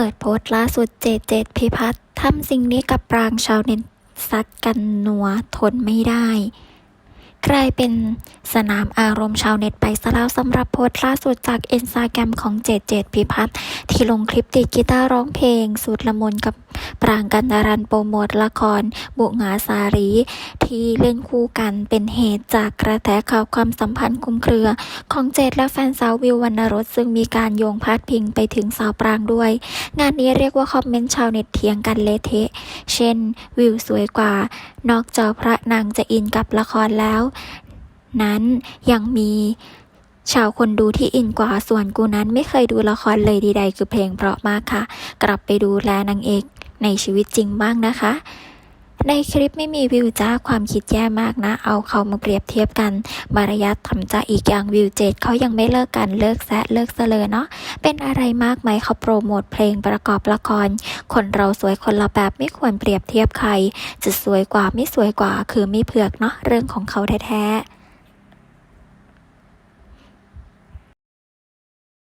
เปิดโพสต์ล่าสุดเจเจตพิพัฒน์ทำสิ่งนี้กับปรางชาวเน็ตซัดกันนัวทนไม่ได้ กลายเป็นสนามอารมณ์ชาวเน็ตไปซะแล้วสำหรับโพสต์ล่าสุดจากอินสตาแกรมของเจเจตพิพัฒน์ที่ลงคลิปติดกีตาร์ร้องเพลงสุดละมุนกับปรางกันดารันโปรโมทละคร บุงาสารี ที่เล่นคู่กันเป็นเหตุจากกระแสข่าวความสัมพันธ์คลุมเครือ ของเจดและแฟนสาววิววรรณรสซึ่งมีการโยงพาดพิงไปถึงสาวปรางด้วย งานนี้เรียกว่าคอมเมนต์ชาวเน็ตเถียงกันเละเทะ เช่น วิวสวยกว่า นอกจอพระนางจะอินกับละครแล้วนั้นยังมีชาวคนดูที่อินกว่าส่วนกูนั้นไม่เคยดูละครเลยดีใดคือเพลงเพราะมากค่ะ กลับไปดูแลนางเอกในชีวิตจริงบ้างนะคะ ในคลิปไม่มีวิวจ้าความคิดแย่มากนะ เอาเขามาเปรียบเทียบกัน มารยาททำจ้าอีกอย่างวิวเจ็ดเขายังไม่เลิกกันเลิกแซะเลิกเสลอเนาะเป็นอะไรมากไหมเขาโปรโมทเพลงประกอบละคร คนเราสวยคนละแบบไม่ควรเปรียบเทียบใคร จะสวยกว่าไม่สวยกว่าคือไม่เผือกเนาะเรื่องของเขาแท้ๆ